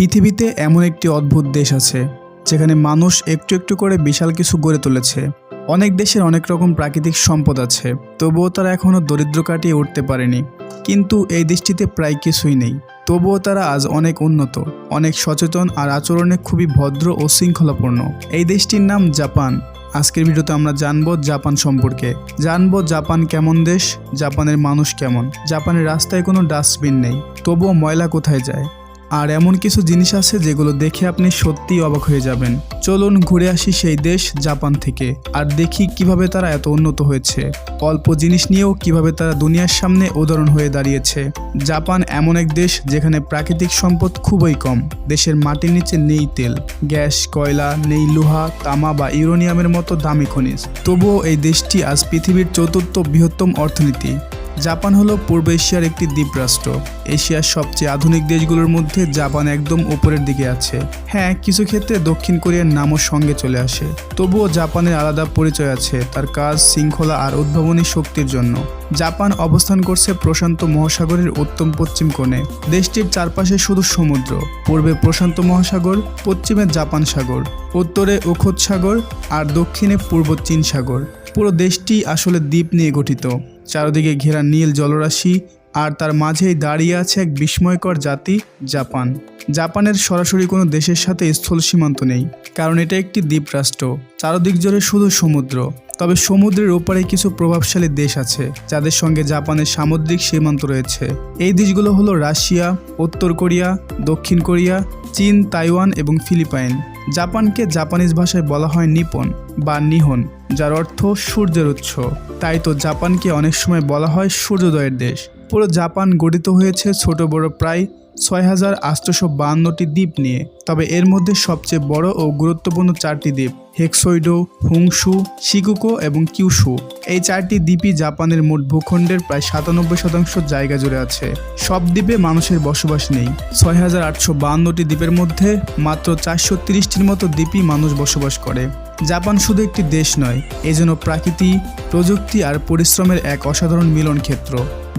পৃথিবীতে এমন একটি অদ্ভুত দেশ আছে, যেখানে মানুষ একটু একটু করে বিশাল কিছু গড়ে তুলেছে। অনেক দেশের অনেক রকম প্রাকৃতিক সম্পদ আছে, তবুও তারা এখনও দরিদ্র কাটিয়ে উঠতে পারেনি। কিন্তু এই দেশটিতে প্রায় কিছুই নেই। তবুও তারা আজ অনেক উন্নত, অনেক সচেতন আর আচরণে খুবই ভদ্র ও শৃঙ্খলাপূর্ণ। এই দেশটির নাম জাপান। আজকের ভিডিওতে আমরা জানব জাপান সম্পর্কে। জানব জাপান কেমন দেশ, জাপানের মানুষ কেমন। জাপানের রাস্তায় কোনো ডাস্টবিন নেই, তবুও ময়লা কোথায় যায়? আর এমন কিছু জিনিস আছে যেগুলো দেখে আপনি সত্যিই অবাক হয়ে যাবেন। চলুন ঘুরে আসি সেই দেশ, জাপান থেকে। আর দেখি কীভাবে তারা এত উন্নত হয়েছে। অল্প জিনিস নিয়েও কীভাবে তারা দুনিয়ার সামনে উদাহরণ হয়ে দাঁড়িয়েছে। জাপান এমন এক দেশ যেখানে প্রাকৃতিক সম্পদ খুবই কম। দেশের মাটির নিচে নেই তেল। গ্যাস, কয়লা, নেই লোহা, তামা বা ইউরোনিয়ামের মতো দামি খনিজ। তবুও এই দেশটি আজ পৃথিবীর চতুর্থ বৃহত্তম অর্থনীতি। জাপান হলো পূর্ব এশিয়ার একটি দ্বীপরাষ্ট্র এশিয়ার সবচেয়ে আধুনিক দেশগুলোর মধ্যে জাপান একদম উপরের দিকে আছে। হ্যাঁ কিছু ক্ষেত্রে দক্ষিণ কোরিয়ার নামও সঙ্গে চলে আসে। তবুও জাপানের আলাদা পরিচয় আছে তার কাজ, শৃঙ্খলা আর উদ্ভাবনী শক্তির জন্য। জাপান অবস্থান করছে প্রশান্ত মহাসাগরের উত্তম পশ্চিম কোণে। দেশটির চারপাশে শুধু সমুদ্র, পূর্বে প্রশান্ত মহাসাগর, পশ্চিমে জাপান সাগর, উত্তরে ওখোৎ সাগর আর দক্ষিণে পূর্ব চীন সাগর। পুরো দেশটি আসলে দ্বীপ নিয়ে গঠিত। চারদিকে ঘেরা নীল জলরাশি, আর তার মাঝেই দাঁড়িয়ে আছে এক বিস্ময়কর জাতি, জাপান। জাপানের সরাসরি কোনো দেশের সাথে স্থল সীমান্ত নেই, কারণ এটা একটি দ্বীপরাষ্ট্র। চারদিক জুড়ে শুধু সমুদ্র, তবে সমুদ্রের ওপারে কিছু প্রভাবশালী দেশ আছে, যাদের সঙ্গে জাপানের সামুদ্রিক সীমান্ত রয়েছে। এই দেশগুলো হলো রাশিয়া, উত্তর কোরিয়া, দক্ষিণ কোরিয়া, চীন, তাইওয়ান এবং ফিলিপাইন। জাপানকে জাপানিজ ভাষায় বলা হয় নিপন বা নিহন, যার অর্থ সূর্যের উৎস। তাই তো জাপানকে অনেক সময় বলা হয় সূর্যোদয়ের দেশ। পুরো জাপান গঠিত হয়েছে ছোট বড় প্রায় ছয় হাজার আটশোশো বাহান্নটি দ্বীপ নিয়ে, তবে এর মধ্যে সবচেয়ে বড় ও গুরুত্বপূর্ণ চারটি দ্বীপ হেক্সোইডো, হুংসু শিকুকো এবং কিউশু এই চারটি দ্বীপই জাপানের মোট ভূখণ্ডের প্রায় সাতানব্বই শতাংশ জায়গা জুড়ে আছে। সব দ্বীপে মানুষের বসবাস নেই। ছয় হাজার আটশো বাহান্নটি দ্বীপের মধ্যে মাত্র চারশো তিরিশটির মতো দ্বীপই মানুষ বসবাস করে। জাপান শুধু একটি দেশ নয়, এজন্য প্রাকৃতি, প্রযুক্তি আর পরিশ্রমের এক অসাধারণ মিলন ক্ষেত্র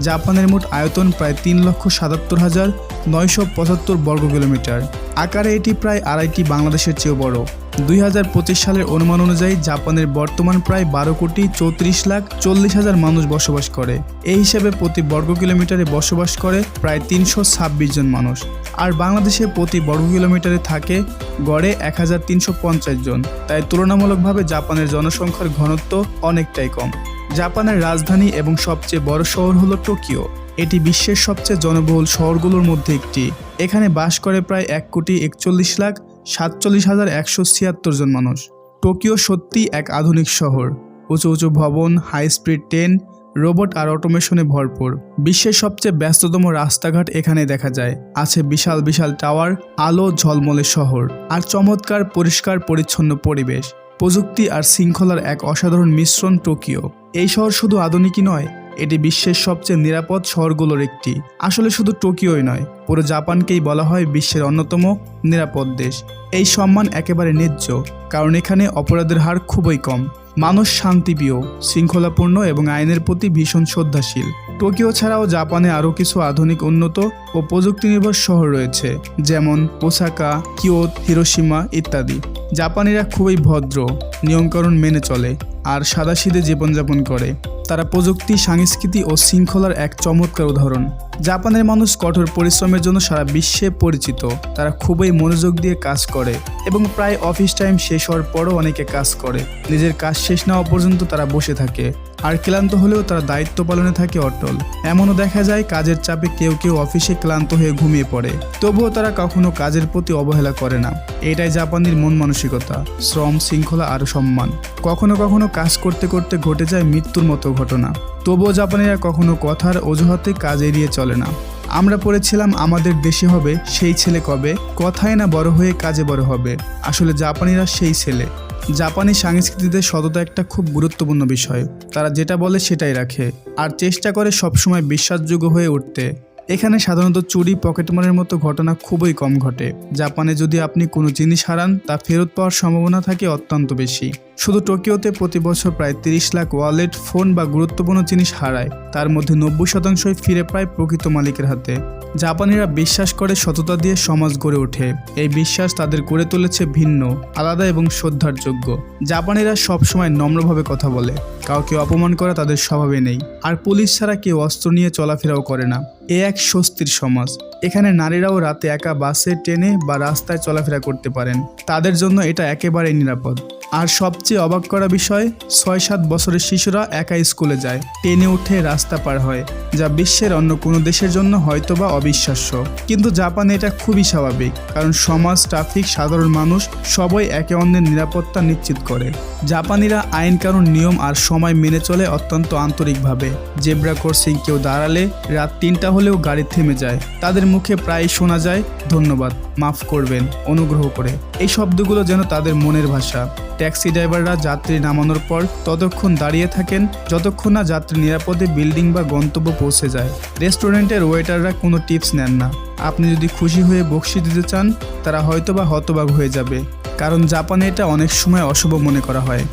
জাপানের মোট আয়তন প্রায় তিন লক্ষ সাতাত্তর হাজার নয়শো পঁচাত্তর বর্গ কিলোমিটার। আকারে এটি প্রায় আড়াইটি বাংলাদেশের চেয়েও বড়। দুই হাজার পঁচিশ সালের অনুমান অনুযায়ী জাপানের বর্তমান প্রায় বারো কোটি চৌত্রিশ লাখ চল্লিশ হাজার মানুষ বসবাস করে। এই হিসেবে প্রতি বর্গ কিলোমিটারে বসবাস করে প্রায় তিনশো ছাব্বিশ জন মানুষ। আর বাংলাদেশে প্রতি বর্গ কিলোমিটারে থাকে গড়ে এক হাজার তিনশো পঞ্চাশ জন। তাই তুলনামূলকভাবে জাপানের জনসংখ্যার ঘনত্ব অনেকটাই কম। জাপানের রাজধানী এবং সবচেয়ে বড় শহর হলো টোকিও। এটি বিশ্বের সবচেয়ে জনবহুল শহরগুলোর মধ্যে একটি। এখানে বাস করে প্রায় এক কোটি একচল্লিশ লাখ সাতচল্লিশ হাজার একশো ছিয়াত্তর জন মানুষ। টোকিও সত্যি এক আধুনিক শহর। উঁচু উঁচু ভবন হাই স্পিড ট্রেন রোবট আর অটোমেশনে ভরপুর। বিশ্বের সবচেয়ে ব্যস্ততম রাস্তাঘাট এখানে দেখা যায়। আছে বিশাল বিশাল টাওয়ার, আলো ঝলমলে শহর আর চমৎকার পরিষ্কার পরিচ্ছন্ন পরিবেশ। প্রযুক্তি আর শৃঙ্খলার এক অসাধারণ মিশ্রণ টোকিও। এই শহর শুধু আধুনিকই নয় এটি বিশ্বের সবচেয়ে নিরাপদ শহরগুলোর একটি। আসলে শুধু টোকিওই নয়, পুরো জাপানকেই বলা হয় বিশ্বের অন্যতম নিরাপদ দেশ। এই সম্মান একেবারে ন্যায্য, কারণ এখানে অপরাধের হার খুবই কম। মানুষ শান্তিপ্রিয়, শৃঙ্খলাপূর্ণ এবং আইনের প্রতি ভীষণ শ্রদ্ধাশীল। টোকিও ছাড়াও জাপানে আরও কিছু আধুনিক, উন্নত ও প্রযুক্তি নির্ভর শহর রয়েছে, যেমন ওসাকা, কিয়োত হিরোসীমা ইত্যাদি। জাপানিরা খুবই ভদ্র, নিয়মকানুন মেনে চলে। আর সাদাসিধে জীবনযাপন করে। তারা প্রযুক্তি, সংস্কৃতি ও শৃঙ্খলার এক চমৎকার উদাহরণ। জাপানের মানুষ কঠোর পরিশ্রমের জন্য সারা বিশ্বে পরিচিত। তারা খুবই মনোযোগ দিয়ে কাজ করে এবং প্রায় অফিস টাইম শেষ হওয়ার পরও অনেকে কাজ করে। নিজের কাজ শেষ না পর্যন্ত তারা বসে থাকে। আর ক্লান্ত হলেও তারা দায়িত্ব পালনে থাকে অটল। এমনও দেখা যায় কাজের চাপে কেউ কেউ অফিসে ক্লান্ত হয়ে ঘুমিয়ে পড়ে। তবুও তারা কখনো কাজের প্রতি অবহেলা করে না। এটাই জাপানির মন মানসিকতা, শ্রম, শৃঙ্খলা আর সম্মান। কখনো কখনো কাজ করতে করতে ঘটে যায় মৃত্যুর মতো ঘটনা। তবুও জাপানিরা কখনো কথার অজুহাতে কাজ এড়িয়ে চলে না। আমরা পড়েছিলাম, আমাদের দেশে হবে, সেই ছেলে কবে? কথায় না বড় হয়ে কাজে বড় হবে। আসলে জাপানিরা সেই ছেলে। জাপানি সংস্কৃতিতে সততা একটা খুব গুরুত্বপূর্ণ বিষয়। তারা যেটা বলে সেটাই রাখে, আর চেষ্টা করে সবসময় বিশ্বাসযোগ্য হয়ে উঠতে। এখানে সাধারণত চুরি, পকেটমারের মতো ঘটনা খুবই কম ঘটে। জাপানে যদি আপনি কোনো জিনিস হারান, তা ফেরত পাওয়ার সম্ভাবনা থাকে অত্যন্ত বেশি। শুধু টোকিওতে প্রতি বছর প্রায় তিরিশ লাখ ওয়ালেট, ফোন বা গুরুত্বপূর্ণ জিনিস হারায়। তার মধ্যে নব্বই শতাংশই ফিরে পায় প্রকৃত মালিকের হাতে। জাপানিরা বিশ্বাস করে সততা দিয়ে সমাজ গড়ে ওঠে। এই বিশ্বাস তাদের করে তুলেছে ভিন্ন, আলাদা এবং শ্রদ্ধার যোগ্য। জাপানিরা সবসময় নম্রভাবে কথা বলে। কাউকে অপমান করা তাদের স্বভাবে নেই। আর পুলিশ ছাড়া কেউ অস্ত্র নিয়ে চলাফেরাও করে না। এ এক স্বস্তির সমাজ। এখানে নারীরাও রাতে একা বাসে, ট্রেনে বা রাস্তায় চলাফেরা করতে পারেন। তাদের জন্য এটা একেবারেই নিরাপদ। আর সবচেয়ে অবাক করা বিষয় ছয় সাত বছরের শিশুরা একা স্কুলে যায়, টেনে উঠে রাস্তা পার হয়, যা বিশ্বের অন্য কোনো দেশের জন্য হয়তোবা অবিশ্বাস্য। কিন্তু জাপানে এটা খুবই স্বাভাবিক, কারণ সমাজ, ট্রাফিক, সাধারণ মানুষ সবাই একে অন্যের নিরাপত্তা নিশ্চিত করে। জাপানিরা আইন, কানুন, নিয়ম আর সময় মেনে চলে অত্যন্ত আন্তরিকভাবে। জেব্রা ক্রসিং কেউ দাঁড়ালে রাত তিনটা হলেও গাড়ি থেমে যায়। তাদের মুখে প্রায় শোনা যায়, ধন্যবাদ, মাফ করবেন, অনুগ্রহ করে। এই শব্দগুলো যেন তাদের মনের ভাষা। ট্যাক্সি ড্রাইভাররা যাত্রী নামানোর পর ততক্ষণ দাঁড়িয়ে থাকেন, যতক্ষণ না যাত্রী নিরাপদে বিল্ডিং বা গন্তব্য পৌঁছে যায়। রেস্টুরেন্টের ওয়েটাররা কোনো টিপস নেন না। আপনি যদি খুশি হয়ে বকশি দিতে চান, তারা হয়তোবা হতবাগ হয়ে যাবে। কারণ জাপানে এটা অনেক সময় অশুভ মনে করা হয়।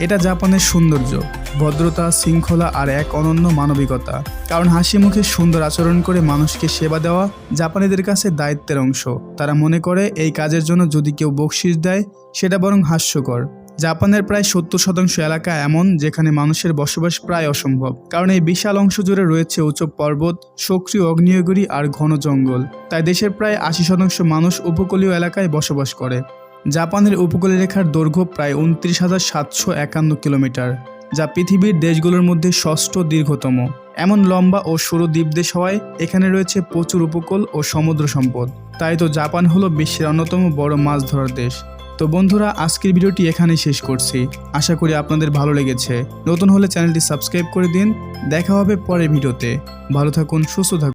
এটা জাপানের সৌন্দর্য, ভদ্রতা, শৃঙ্খলা আর এক অনন্য মানবিকতা। কারণ হাসি মুখে সুন্দর আচরণ করে মানুষকে সেবা দেওয়া জাপানিদের কাছে দায়িত্বের অংশ। তারা মনে করে এই কাজের জন্য যদি কেউ বকশিস দেয়, সেটা বরং হাস্যকর। জাপানের প্রায় সত্তর শতাংশ এলাকা এমন যেখানে মানুষের বসবাস প্রায় অসম্ভব। কারণ এই বিশাল অংশ জুড়ে রয়েছে উচ্চ পর্বত, সক্রিয় অগ্নিয়গিরি আর ঘন জঙ্গল। তাই দেশের প্রায় আশি শতাংশ মানুষ উপকূলীয় এলাকায় বসবাস করে। জাপানের উপকূলীয় রেখার দৈর্ঘ্য প্রায় উনত্রিশ হাজার সাতশো একান্ন কিলোমিটার, যা পৃথিবীর দেশগুলোর মধ্যে ষষ্ঠ দীর্ঘতম। এমন লম্বা ও সরু দ্বীপদেশ হওয়ায় এখানে রয়েছে প্রচুর উপকূল ও সমুদ্র সম্পদ। তাই তো জাপান হলো বিশ্বের অন্যতম বড় মাছ ধরার দেশ। তো বন্ধুরা, আজকের ভিডিওটি এখানেই শেষ করছি। আশা করি আপনাদের ভালো লেগেছে। নতুন হলে চ্যানেলটি সাবস্ক্রাইব করে দিন। দেখা হবে পরের ভিডিওতে। ভালো থাকুন, সুস্থ থাকুন।